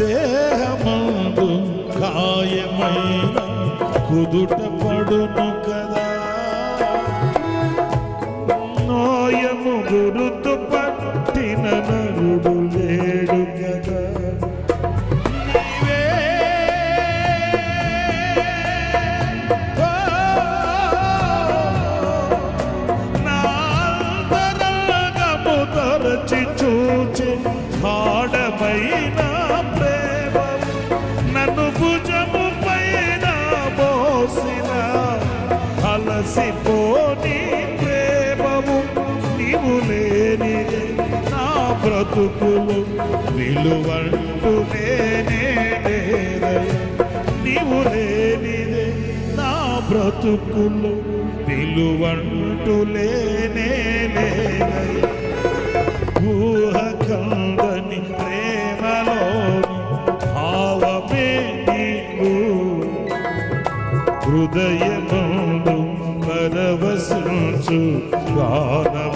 దేహమందు కాయమైన కుదుట పడును కదా. నోయము గురుతు పట్టిన నరుడు లేడు కదా. చూచి ప్రేమ నన్ను భుజము పైన పోసిన అలసిపోని ప్రేమము నీవు లేని నా బ్రతుకులు విలువంటూ నీవు లేనిదే నా బ్రతుకులు విలువంటూ లేనే లేదయ్య. హృదయమందు పరవశించు గానమే